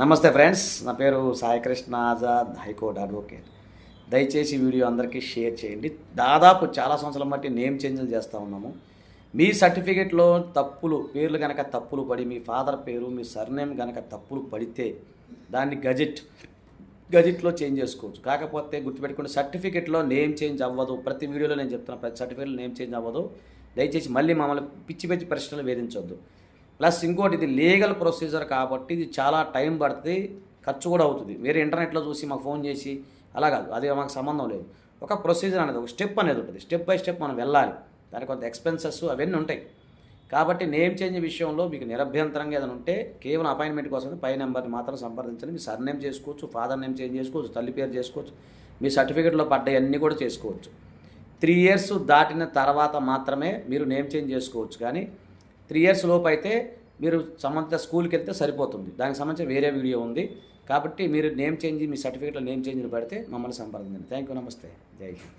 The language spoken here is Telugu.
నమస్తే ఫ్రెండ్స్ నా పేరు Saikrishna Azad high court advocate. దయచేసి వీడియో అందరికీ షేర్ చేయండి. దాదాపు చాలా సంవత్సరాల బట్టి నేమ్ చేంజ్లు చేస్తూ ఉన్నాము. మీ సర్టిఫికేట్లో తప్పులు పేర్లు కనుక తప్పులు పడి మీ ఫాదర్ పేరు మీ సర్నేమ్ కనుక తప్పులు పడితే దాన్ని గజెట్ గజెట్లో చేంజ్ చేసుకోవచ్చు. కాకపోతే గుర్తుపెట్టుకోండి సర్టిఫికేట్లో నేమ్ చేంజ్ అవ్వదు. ప్రతి వీడియోలో నేను చెప్తున్నా ప్రతి సర్టిఫికేట్లో నేమ్ చేంజ్ అవ్వదు. దయచేసి మళ్ళీ మమ్మల్ని పిచ్చి పిచ్చి ప్రశ్నలు వేధించొద్దు. ప్లస్ ఇంకోటి ఇది లీగల్ ప్రొసీజర్ కాబట్టి ఇది చాలా టైం పడుతుంది ఖర్చు కూడా అవుతుంది. వేరే ఇంటర్నెట్లో చూసి మాకు ఫోన్ చేసి అలా కాదు. అది మాకు సంబంధం లేదు. ఒక ప్రొసీజర్ అనేది ఒక స్టెప్ అనేది ఉంటుంది. స్టెప్ బై స్టెప్ మనం వెళ్ళాలి. దానికి కొంత ఎక్స్పెన్సెస్ అవన్నీ ఉంటాయి. కాబట్టి నేమ్ చేంజ్ విషయంలో మీకు నిరభ్యంతరంగా ఏదైనా ఉంటే కేవలం అపాయింట్మెంట్ కోసం పై నెంబర్ని మాత్రం సంప్రదించండి. మీ సర్ నేమ్ చేసుకోవచ్చు ఫాదర్ నేమ్ చేంజ్ చేసుకోవచ్చు తల్లి పేరు చేసుకోవచ్చు మీ సర్టిఫికెట్లో పడ్డవన్నీ కూడా చేసుకోవచ్చు. త్రీ ఇయర్స్ దాటిన తర్వాత మాత్రమే మీరు నేమ్ చేంజ్ చేసుకోవచ్చు. కానీ త్రీ ఇయర్స్ లోపు అయితే మీరు సంబంధిత స్కూల్కి వెళ్తే సరిపోతుంది. దానికి సంబంధించి వేరే వీడియో ఉంది. కాబట్టి మీరు నేమ్ చేంజ్ మీ సర్టిఫికేట్లో నేమ్ చేంజ్ని పెడితే మమ్మల్ని సంప్రదించండి. థ్యాంక్ యూ నమస్తే. జై హింద్.